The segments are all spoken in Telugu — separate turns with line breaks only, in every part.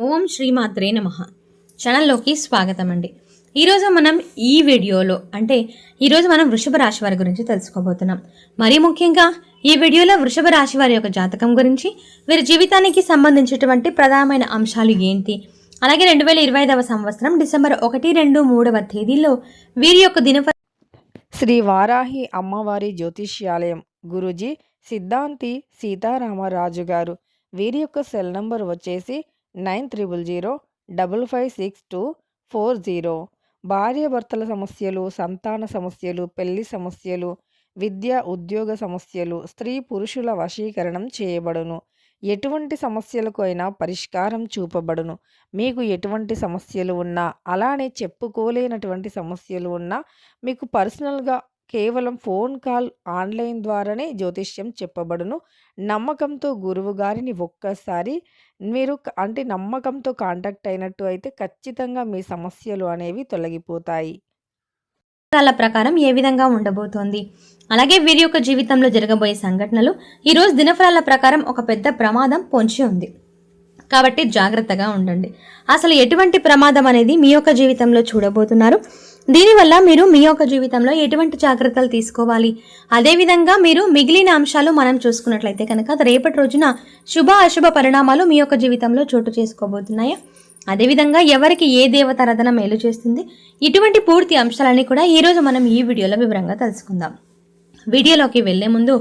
ఓం శ్రీమాత్రే నమ. ఛానల్లోకి స్వాగతం అండి ఈరోజు మనం ఈ వీడియోలో అంటే ఈరోజు మనం వృషభ రాశి వారి గురించి తెలుసుకోబోతున్నాం. మరీ ముఖ్యంగా ఈ వీడియోలో వృషభ రాశి వారి యొక్క జాతకం గురించి వీరి జీవితానికి సంబంధించినటువంటి ప్రధానమైన అంశాలు ఏంటి అలాగే రెండు వేల ఇరవై ఐదవ సంవత్సరం డిసెంబర్ ఒకటి రెండు మూడవ తేదీలో వీరి యొక్క దినఫ
శ్రీ వారాహి అమ్మవారి జ్యోతిష్యాలయం గురూజీ సిద్ధాంతి సీతారామరాజు గారు వీరి యొక్క సెల్ నంబర్ వచ్చేసి nine triple zero double five six two four zero. భార్యాభర్తల సమస్యలు సంతాన సమస్యలు పెళ్ళి సమస్యలు విద్య ఉద్యోగ సమస్యలు స్త్రీ పురుషుల వశీకరణం చేయబడును. ఎటువంటి సమస్యలకు అయినా పరిష్కారం చూపబడును. మీకు ఎటువంటి సమస్యలు ఉన్నా అలానే చెప్పుకోలేనటువంటి సమస్యలు ఉన్నా మీకు పర్సనల్గా కేవలం ఫోన్ కాల్ ఆన్లైన్ ద్వారానే జ్యోతిష్యం చెప్పబడును. నమ్మకంతో గురువు గారిని ఒక్కసారి మీరు అంటే నమ్మకంతో కాంటాక్ట్ అయినట్టు అయితే ఖచ్చితంగా మీ సమస్యలు అనేవి తొలగిపోతాయి.
దినఫలాల ప్రకారం ఏ విధంగా ఉండబోతోంది? అలాగే వీరి యొక్క జీవితంలో జరగబోయే సంఘటనలు ఈరోజు దినఫలాల ప్రకారం ఒక పెద్ద ప్రమాదం పొంచి ఉంది. కాబట్టి జాగ్రత్తగా ఉండండి. అసలు ఎటువంటి ప్రమాదం అనేది మీ యొక్క జీవితంలో చూడబోతున్నారు? దీనివల్ల మీరు మీ యొక్క జీవితంలో ఎటువంటి జాగ్రత్తలు తీసుకోవాలి? అదేవిధంగా మీరు మిగిలిన అంశాలు మనం చూసుకున్నట్లయితే కనుక రేపటి రోజున శుభ అశుభ పరిణామాలు మీ యొక్క జీవితంలో చోటు చేసుకోబోతున్నాయా? అదేవిధంగా ఎవరికి ఏ దేవతారాధన మేలు చేస్తుంది? ఇటువంటి పూర్తి అంశాలన్నీ కూడా ఈరోజు మనం ఈ వీడియోలో వివరంగా తెలుసుకుందాం. వీడియోలోకి వెళ్ళే ముందు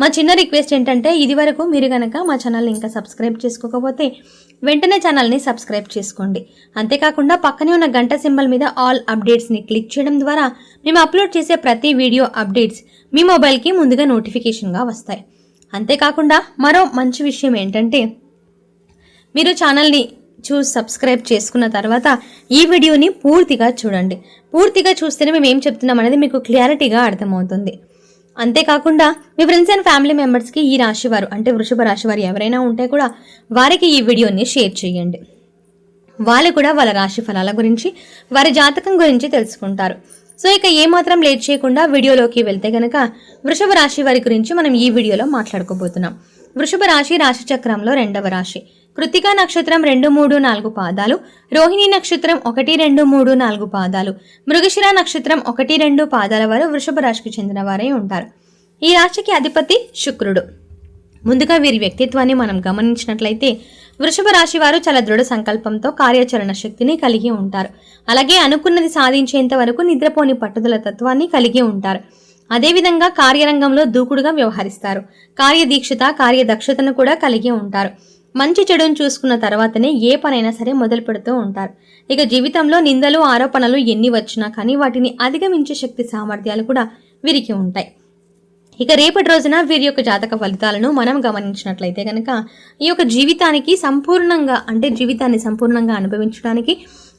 మా చిన్న రిక్వెస్ట్ ఏంటంటే ఇది వరకు మీరు కనుక మా ఛానల్ని ఇంకా సబ్స్క్రైబ్ చేసుకోకపోతే వెంటనే ఛానల్ని సబ్స్క్రైబ్ చేసుకోండి. అంతేకాకుండా పక్కనే ఉన్న గంట సింబల్ మీద ఆల్ అప్డేట్స్ని క్లిక్ చేయడం ద్వారా మేము అప్లోడ్ చేసే ప్రతి వీడియో అప్డేట్స్ మీ మొబైల్కి ముందుగా నోటిఫికేషన్గా వస్తాయి. అంతేకాకుండా మరో మంచి విషయం ఏంటంటే మీరు ఛానల్ని చూసి సబ్స్క్రైబ్ చేసుకున్న తర్వాత ఈ వీడియోని పూర్తిగా చూడండి. పూర్తిగా చూస్తేనే మేము ఏం చెప్తున్నాం అనేది మీకు క్లారిటీగా అర్థమవుతుంది. అంతేకాకుండా మీ ఫ్రెండ్స్ అండ్ ఫ్యామిలీ మెంబర్స్కి ఈ రాశి వారు అంటే వృషభ రాశి వారు ఎవరైనా ఉంటే కూడా వారికి ఈ వీడియోని షేర్ చేయండి. వాళ్ళు కూడా వాళ్ళ రాశి ఫలాల గురించి వారి జాతకం గురించి తెలుసుకుంటారు. సో ఇక ఏమాత్రం లేట్ చేయకుండా వీడియోలోకి వెళ్తే గనక వృషభ రాశి వారి గురించి మనం ఈ వీడియోలో మాట్లాడుకోబోతున్నాం. వృషభ రాశి రాశి చక్రంలో రెండవ రాశి. కృతికా నక్షత్రం రెండు మూడు నాలుగు పాదాలు రోహిణి నక్షత్రం ఒకటి రెండు మూడు నాలుగు పాదాలు మృగశిర నక్షత్రం ఒకటి రెండు పాదాల వారు వృషభ రాశికి చెందిన వారై ఉంటారు. ఈ రాశికి అధిపతి శుక్రుడు. ముందుగా వీరి వ్యక్తిత్వాన్ని మనం గమనించినట్లయితే వృషభ రాశి వారు చాలా దృఢ సంకల్పంతో కార్యాచరణ శక్తిని కలిగి ఉంటారు. అలాగే అనుకున్నది సాధించేంత వరకు నిద్రపోని పట్టుదల తత్వాన్ని కలిగి ఉంటారు. అదేవిధంగా కార్యరంగంలో దూకుడుగా వ్యవహరిస్తారు. కార్యదీక్షత కార్యదక్షతను కూడా కలిగి ఉంటారు. మంచి చెడును చూసుకున్న తర్వాతనే ఏ పనైనా సరే మొదలు పెడుతూ ఉంటారు. ఇక జీవితంలో నిందలు ఆరోపణలు ఎన్ని వచ్చినా కానీ వాటిని అధిగమించే శక్తి సామర్థ్యాలు కూడా వీరికి ఉంటాయి. ఇక రేపటి రోజున వీరి యొక్క జాతక ఫలితాలను మనం గమనించినట్లయితే కనుక ఈ యొక్క జీవితానికి సంపూర్ణంగా అంటే జీవితాన్ని సంపూర్ణంగా అనుభవించడానికి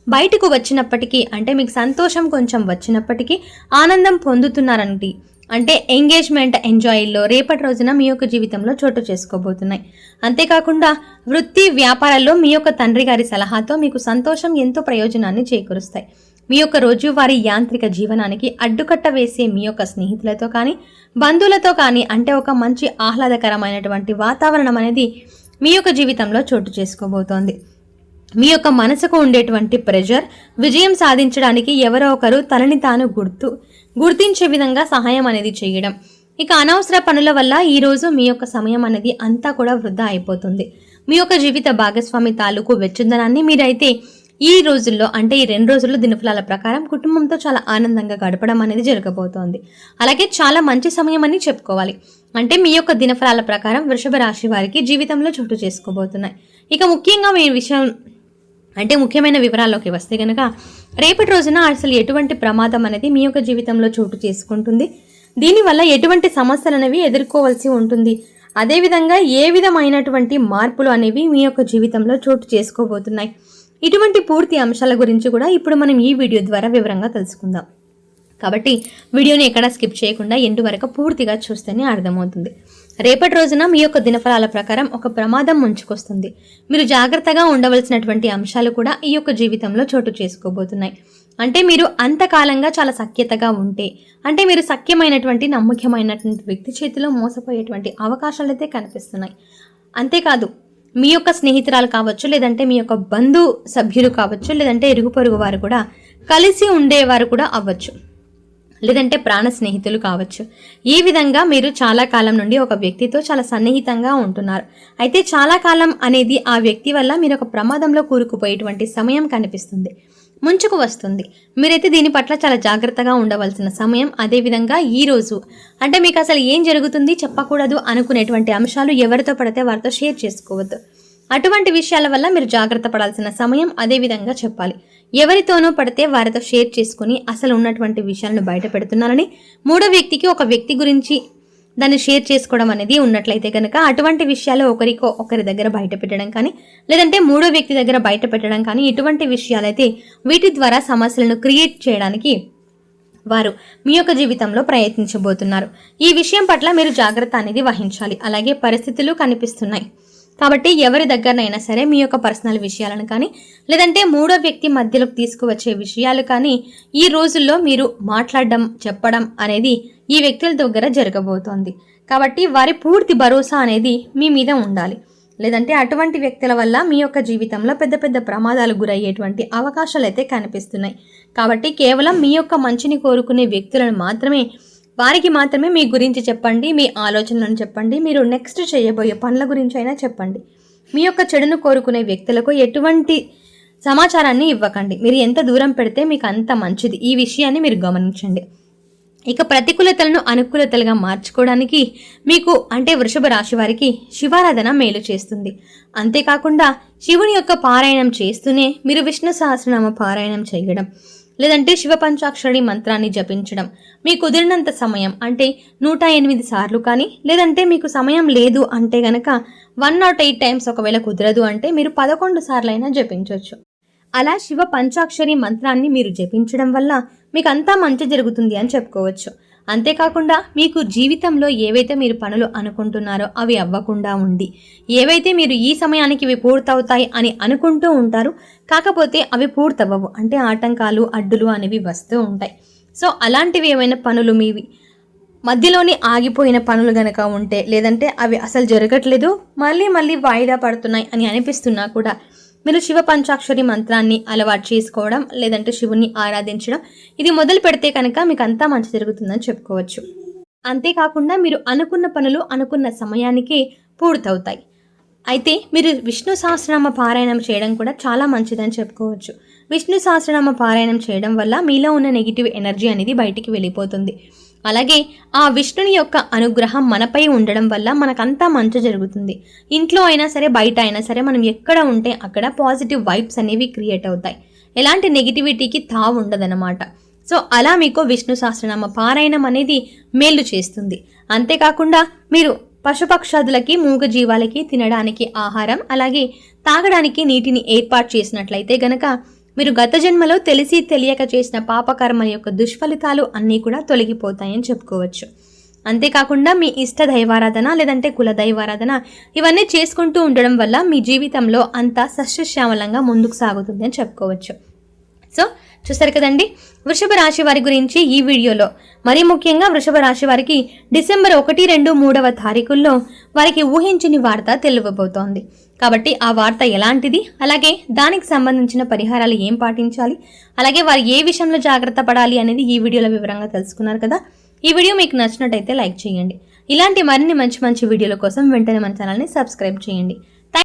బయటకు వచ్చినప్పటికీ అంటే మీకు సంతోషం కొంచెం వచ్చినప్పటికీ ఆనందం పొందుతున్నారండి అంటే ఎంగేజ్మెంట్ ఎంజాయ్లో రేపటి రోజున మీ యొక్క జీవితంలో చోటు చేసుకోబోతున్నాయి. అంతేకాకుండా వృత్తి వ్యాపారాల్లో మీ యొక్క తండ్రి గారి సలహాతో మీకు సంతోషం ఎంతో ప్రయోజనాన్ని చేకూరుస్తాయి. మీ యొక్క రోజువారీ యాంత్రిక జీవనానికి అడ్డుకట్ట వేసే మీ యొక్క స్నేహితులతో కానీ బంధువులతో కానీ అంటే ఒక మంచి ఆహ్లాదకరమైనటువంటి వాతావరణం అనేది మీ యొక్క జీవితంలో చోటు చేసుకోబోతోంది. మీ యొక్క మనసుకు ఉండేటువంటి ప్రెషర్ విజయం సాధించడానికి ఎవరో ఒకరు తనని తాను గుర్తు గుర్తించే విధంగా సహాయం అనేది చేయడం. ఇక అనవసర పనుల వల్ల ఈ రోజు మీ యొక్క సమయం అనేది అంతా కూడా వృధా అయిపోతుంది. మీ యొక్క జీవిత భాగస్వామి తాలూకు వెచ్చదనాన్ని మీరైతే ఈ రోజుల్లో అంటే ఈ రెండు రోజుల్లో దినఫలాల ప్రకారం కుటుంబంతో చాలా ఆనందంగా గడపడం అనేది జరగబోతోంది. అలాగే చాలా మంచి సమయం అని చెప్పుకోవాలి. అంటే మీ యొక్క దినఫలాల ప్రకారం వృషభ రాశి వారికి జీవితంలో చోటు చేసుకోబోతున్నాయి. ఇక ముఖ్యంగా మీ విషయం అంటే ముఖ్యమైన వివరాల్లోకి వస్తే కనుక రేపటి రోజున అసలు ఎటువంటి ప్రమాదం అనేది మీ యొక్క జీవితంలో చోటు చేసుకుంటుంది? దీనివల్ల ఎటువంటి సమస్యలు అనేవి ఎదుర్కోవాల్సి ఉంటుంది? అదేవిధంగా ఏ విధమైనటువంటి మార్పులు అనేవి మీ యొక్క జీవితంలో చోటు చేసుకోబోతున్నాయి? ఇటువంటి పూర్తి అంశాల గురించి కూడా ఇప్పుడు మనం ఈ వీడియో ద్వారా వివరంగా తెలుసుకుందాం. కాబట్టి వీడియోని ఎక్కడా స్కిప్ చేయకుండా ఎండు వరకు పూర్తిగా చూస్తేనే అర్థమవుతుంది. రేపటి రోజున మీ యొక్క దినఫలాల ప్రకారం ఒక ప్రమాదం ముంచుకొస్తుంది. మీరు జాగ్రత్తగా ఉండవలసినటువంటి అంశాలు కూడా ఈ యొక్క జీవితంలో చోటు చేసుకోబోతున్నాయి. అంటే మీరు అంతకాలంగా చాలా సఖ్యతగా ఉంటే అంటే మీరు సఖ్యమైనటువంటి నమ్మకమైనటువంటి వ్యక్తి చేతిలో మోసపోయేటువంటి అవకాశాలు అయితే కనిపిస్తున్నాయి. అంతేకాదు మీ యొక్క స్నేహితురాలు కావచ్చు లేదంటే మీ యొక్క బంధు సభ్యులు కావచ్చు లేదంటే ఇరుగు పొరుగు వారు కూడా కలిసి ఉండేవారు కూడా అవ్వచ్చు. లేదంటే ప్రాణ స్నేహితులు కావచ్చు. ఈ విధంగా మీరు చాలా కాలం నుండి ఒక వ్యక్తితో చాలా సన్నిహితంగా ఉంటున్నారు. అయితే చాలా కాలం అనేది ఆ వ్యక్తి వల్ల మీరు ఒక ప్రమాదంలో కూరుకుపోయేటువంటి సమయం కనిపిస్తుంది. ముంచుకు వస్తుంది. మీరైతే దీని పట్ల చాలా జాగ్రత్తగా ఉండవలసిన సమయం అదేవిధంగా ఈ రోజు. అంటే మీకు అసలు ఏం జరుగుతుంది చెప్పకూడదు అనుకునేటువంటి అంశాలు ఎవరితో పడితే వారితో షేర్ చేసుకోవద్దు. అటువంటి విషయాల వల్ల మీరు జాగ్రత్త పడాల్సిన సమయం అదే విధంగా చెప్పాలి. ఎవరితోనో పడితే వారితో షేర్ చేసుకుని అసలు ఉన్నటువంటి విషయాలను బయట పెడుతున్నారని మూడో వ్యక్తికి ఒక వ్యక్తి గురించి దాన్ని షేర్ చేసుకోవడం అనేది ఉన్నట్లయితే కనుక అటువంటి విషయాలు ఒకరికో ఒకరి దగ్గర బయట పెట్టడం కానీ లేదంటే మూడో వ్యక్తి దగ్గర బయట పెట్టడం కానీ ఇటువంటి విషయాలైతే వీటి ద్వారా సమస్యలను క్రియేట్ చేయడానికి వారు మీ యొక్క జీవితంలో ప్రయత్నించబోతున్నారు. ఈ విషయం పట్ల మీరు జాగ్రత్త అనేది వహించాలి. అలాగే పరిస్థితులు కనిపిస్తున్నాయి. కాబట్టి ఎవరి దగ్గరనైనా సరే మీ యొక్క పర్సనల్ విషయాలను కానీ లేదంటే మూడో వ్యక్తి మధ్యలోకి తీసుకువచ్చే విషయాలు కానీ ఈ రోజుల్లో మీరు మాట్లాడడం చెప్పడం అనేది ఈ వ్యక్తుల దగ్గర జరగబోతోంది. కాబట్టి వారి పూర్తి భరోసా అనేది మీ మీద ఉండాలి. లేదంటే అటువంటి వ్యక్తుల వల్ల మీ యొక్క జీవితంలో పెద్ద పెద్ద ప్రమాదాలు గురయ్యేటువంటి అవకాశాలు అయితే కనిపిస్తున్నాయి. కాబట్టి కేవలం మీ యొక్క మంచిని కోరుకునే వ్యక్తులను మాత్రమే వారికి మాత్రమే మీ గురించి చెప్పండి మీ ఆలోచనలను చెప్పండి మీరు నెక్స్ట్ చేయబోయే పనుల గురించి అయినా చెప్పండి. మీ యొక్క చెడును కోరుకునే వ్యక్తులకు ఎటువంటి సమాచారాన్ని ఇవ్వకండి. మీరు ఎంత దూరం పెడితే మీకు అంత మంచిది. ఈ విషయాన్ని మీరు గమనించండి. ఇక ప్రతికూలతలను అనుకూలతలుగా మార్చుకోవడానికి మీకు అంటే వృషభ రాశి వారికి శివారాధన మేలు చేస్తుంది. అంతేకాకుండా శివుని యొక్క పారాయణం చేస్తూనే మీరు విష్ణు సహస్రనామ పారాయణం చేయడం లేదంటే శివ పంచాక్షరి మంత్రాన్ని జపించడం. మీ కుదిరినంత సమయం అంటే నూట ఎనిమిది సార్లు కానీ లేదంటే మీకు సమయం లేదు అంటే గనక వన్ నాట్ ఎయిట్ టైమ్స్ ఒకవేళ కుదరదు అంటే మీరు పదకొండు సార్లైనా జపించవచ్చు అలా శివ పంచాక్షరి మంత్రాన్ని మీరు జపించడం వల్ల మీకు అంతా మంచి జరుగుతుంది అని చెప్పుకోవచ్చు. అంతేకాకుండా మీకు జీవితంలో ఏవైతే మీరు పనులు అనుకుంటున్నారో అవి అవ్వకుండా ఉండి ఏవైతే మీరు ఈ సమయానికి ఇవి పూర్తవుతాయి అని అనుకుంటూ ఉంటారు కాకపోతే అవి పూర్తవ్వవు. అంటే ఆటంకాలు అడ్డులు అనేవి వస్తూ ఉంటాయి. సో అలాంటివి ఏమైనా పనులు మీవి మధ్యలోనే ఆగిపోయిన పనులు గనక ఉంటే లేదంటే అవి అసలు జరగట్లేదు మళ్ళీ మళ్ళీ వాయిదా పడుతున్నాయి అని అనిపిస్తున్నా కూడా మీరు శివ పంచాక్షరి మంత్రాన్ని అలవాటు చేసుకోవడం లేదంటే శివుని ఆరాధించడం ఇది మొదలు పెడితే కనుక మీకు అంతా మంచి జరుగుతుందని చెప్పుకోవచ్చు. అంతేకాకుండా మీరు అనుకున్న పనులు అనుకున్న సమయానికి పూర్తవుతాయి. అయితే మీరు విష్ణు సహస్రనామ పారాయణం చేయడం కూడా చాలా మంచిదని చెప్పుకోవచ్చు. విష్ణు సహస్రనామ పారాయణం చేయడం వల్ల మీలో ఉన్న నెగిటివ్ ఎనర్జీ అనేది బయటికి వెళ్ళిపోతుంది. అలాగే ఆ విష్ణుని యొక్క అనుగ్రహం మనపై ఉండడం వల్ల మనకంతా మంచి జరుగుతుంది. ఇంట్లో అయినా సరే బయట అయినా సరే మనం ఎక్కడ ఉంటే అక్కడ పాజిటివ్ వైబ్స్ అనేవి క్రియేట్ అవుతాయి. ఎలాంటి నెగిటివిటీకి తావు ఉండదన్నమాట. సో అలా మీకు విష్ణు సహస్రనామ పారాయణం అనేది మేలు చేస్తుంది. అంతేకాకుండా మీరు పశుపక్షాదులకి మూగజీవాలకి తినడానికి ఆహారం అలాగే తాగడానికి నీటిని ఏర్పాటు చేసినట్లయితే గనక మీరు గత జన్మలో తెలిసి తెలియక చేసిన పాపకర్మల యొక్క దుష్ఫలితాలు అన్నీ కూడా తొలగిపోతాయని చెప్పుకోవచ్చు. అంతేకాకుండా మీ ఇష్ట దైవారాధన లేదంటే కుల దైవారాధన ఇవన్నీ చేసుకుంటూ ఉండడం వల్ల మీ జీవితంలో అంతా సస్యశ్యామలంగా ముందుకు సాగుతుంది అని చెప్పుకోవచ్చు. సో చూసారు కదండి? వృషభ రాశి వారి గురించి ఈ వీడియోలో. మరీ ముఖ్యంగా వృషభ రాశి వారికి డిసెంబర్ ఒకటి రెండు మూడవ తారీఖుల్లో వారికి ఊహించని వార్త తెలియబోతోంది. కాబట్టి ఆ వార్త ఎలాంటిది? అలాగే దానికి సంబంధించిన పరిహారాలు ఏం పాటించాలి? అలాగే వారు ఏ విషయంలో జాగ్రత్త పడాలి అనేది ఈ వీడియోలో వివరంగా తెలుసుకున్నారు కదా? ఈ వీడియో మీకు నచ్చినట్టయితే లైక్ చేయండి. ఇలాంటి మరిన్ని మంచి మంచి వీడియోల కోసం వెంటనే మన ఛానల్ని సబ్స్క్రైబ్ చేయండి.